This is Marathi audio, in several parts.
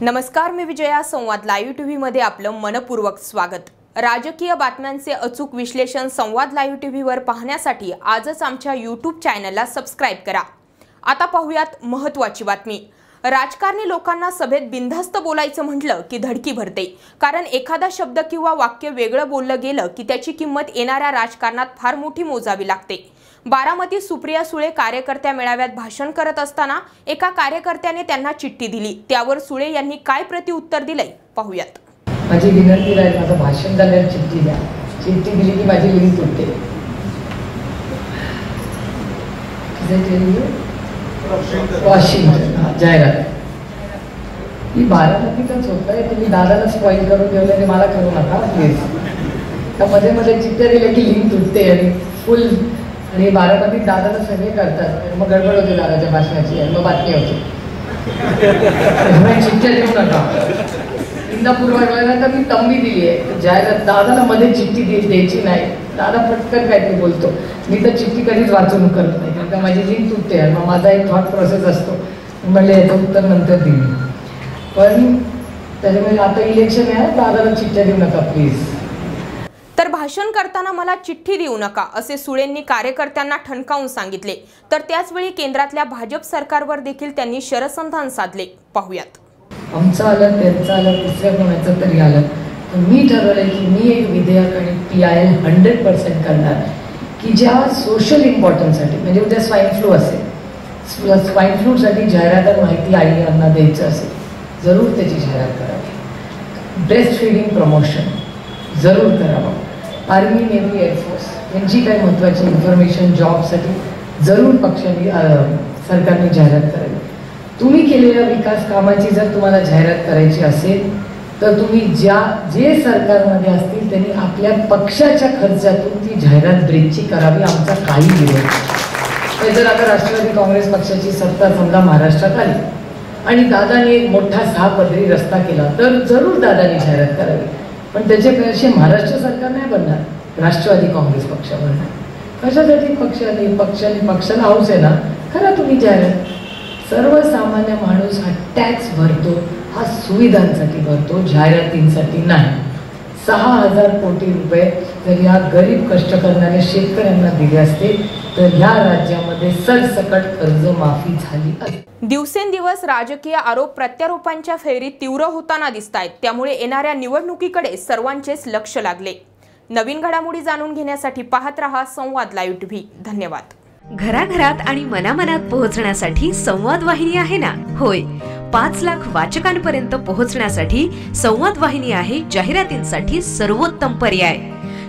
नमस्कार मी विजया. संवाद लाईव्ह टीव्हीमध्ये आपलं मनपूर्वक स्वागत. राजकीय बातम्यांचे अचूक विश्लेषण संवाद लाईव्ह टीव्हीवर पाहण्यासाठी आजच आमच्या यूट्यूब चॅनलला सबस्क्राईब करा. आता पाहूयात महत्त्वाची बातमी. राजकारणी लोकांना सभेत बिनधास्त बोलायचं म्हटलं की धडकी भरते. कारण एखादा शब्द किंवा वाक्य वेगळं बोललं गेलं की त्याची किंमत येणाऱ्या राजकारणात फार मोठी मोजावी लागते. बारामती सुप्रिया सुळे कार्यकर्त्या मेळाव्यात भाषण करत असताना एका कार्यकर्त्याने त्यांना चिठ्ठी दिली. त्यावर सुळे यांनी काय प्रतिउत्तर दिलंय पाहूयात. माझी विनंती राहील माझं भाषण झाल्यावर चिठ्ठी द्या. चिठ्ठी दिली की माझी लिंक तुटते वॉशिंग्टन हा, जाहिरात. ही बारामतीतच होत आहे तुम्ही दादाला स्पॉईल करून ठेवलं आणि मला करू नका. प्लीज तर मध्ये मध्ये चिठ्ठ्या दिल्या की लिंक तुटते आणि फुल आणि बारामतीत दादाला सगळे करतात. मग गडबड होते दादाच्या भाषणाची आणि मग बातमी होते. चिठ्ठ्या देऊ नका. इंदापूर तर मी तंबी दिली आहे जाहिरात दादाला मध्ये चिठ्ठी द्यायची नाही. दादा पटकन काहीतरी बोलतो. मी तर चिठ्ठी कधीच वाचून करत नाही. कारण का माझी लिंक तुटते मग माझा एक थॉट प्रोसेस असतो. म्हणले याचं उत्तर नंतर देईन. पण त्याच्यामुळे आता इलेक्शन आहे. दादाला चिठ्ठ्या देऊ नका प्लीज तर भाषण करताना मला चिठ्ठी देऊ नका असे सुळेंनी कार्यकर्त्यांना ठणकावून सांगितले. तर त्याचवेळी केंद्रातल्या भाजप सरकारवर देखील त्यांनी शरसंधान साधले. पाहूयात. आमचं आलं त्यांचं आलं तिसऱ्या कोणाचं तरी आलं. मी ठरवलं की मी एक विधेयक आणि P I L hundred percent करणार. की ज्या सोशल इम्पॉर्टन्ससाठी म्हणजे उद्या स्वाईन फ्लू असेल स्वाईन फ्लूसाठी जाहिरातात माहिती आई यांना द्यायचं असेल जरूर त्याची जाहिरात करावी. ब्रेस्ट फिडिंग प्रमोशन जरूर करावं. आर्मी नेव्ही एअरफोर्स यांची काही महत्त्वाची इन्फॉर्मेशन जॉबसाठी जरूर पक्षांनी सरकारने जाहिरात करावी. तुम्ही केलेल्या विकास कामाची जर तुम्हाला जाहिरात करायची असेल तर तुम्ही ज्या जे सरकारमध्ये असतील त्यांनी आपल्या पक्षाच्या खर्चातून ती जाहिरात ब्रेकची करावी आमचा काही विरोध नाही. जर आता राष्ट्रवादी काँग्रेस पक्षाची सत्ता समजा महाराष्ट्रात आली आणि दादाने एक मोठा सहा पदरी रस्ता केला तर जरूर दादाने जाहिरात करावी. पण त्याचे पैसे महाराष्ट्र सरकार नाही बनणार राष्ट्रवादी काँग्रेस पक्ष बनणार कशासाठी पक्षाने पक्षाने पक्षाला हाऊस आहे ना खरा तुम्ही जाहिरात. सर्वसामान्य माणूस हा टॅक्स भरतो. हा सुविधांसाठी भरतो जाहिरातींसाठी नाही. सहा हजार कोटी रुपये जर या गरीब कष्ट करणाऱ्या शेतकऱ्यांना दिले असते तर ह्या राज्यामध्ये सरसकट कर्जमाफी झाली असती. दिवसेंदिवस राजकीय आरोप प्रत्यारोपांच्या फेरीत तीव्र होताना दिसत आहेत त्यामुळे येणाऱ्या निवडणुकीकडे सर्वांचेच लक्ष लागले. नवीन घडामोडी जाणून घेण्यासाठी पाहत रहा संवाद लाईव्ह टीव्ही. धन्यवाद. घराघरात आणि मनामनात पोहोचण्यासाठी संवाद वाहिनी आहे ना? होय. पाच लाख वाचकांपर्यंत पोहोचण्यासाठी संवाद वाहिनी आहे जाहिरातींसाठी सर्वोत्तम पर्याय.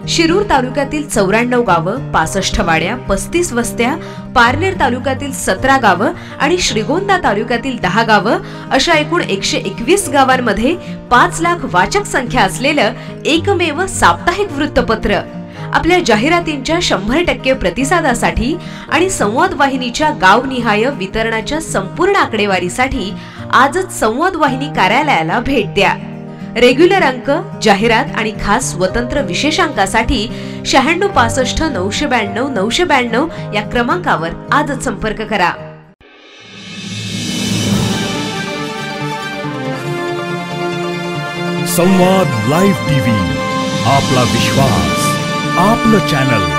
शिरूर तालुक्यातील चौऱ्याण्णव गावं पासष्ट वाड्या पस्तीस वस्त्या पारनेर तालुक्यातील सतरा गावं आणि श्रीगोंदा तालुक्यातील दहा गावं अशा एकूण एकशे एकवीस गावांमध्ये पाच लाख वाचक संख्या असलेलं एकमेव साप्ताहिक वृत्तपत्र. आपल्या जाहिरातींच्या शंभर टक्के प्रतिसादासाठी आणि संवाद वाहिनीच्या गावनिहाय वितरणाच्या संपूर्ण आकडेवारीसाठी आजच संवाद वाहिनी कार्यालयाला भेट द्या. रेग्युलर अंक जाहिरात आणि खास स्वतंत्र विशेषांकासाठी शहाण्णव पासष्ट नऊशे ब्याण्णव नऊशे ब्याण्णव या क्रमांकावर आजच संपर्क करा. संवाद लाईव्ह टीव्ही आपला विश्वास आपलं चॅनल.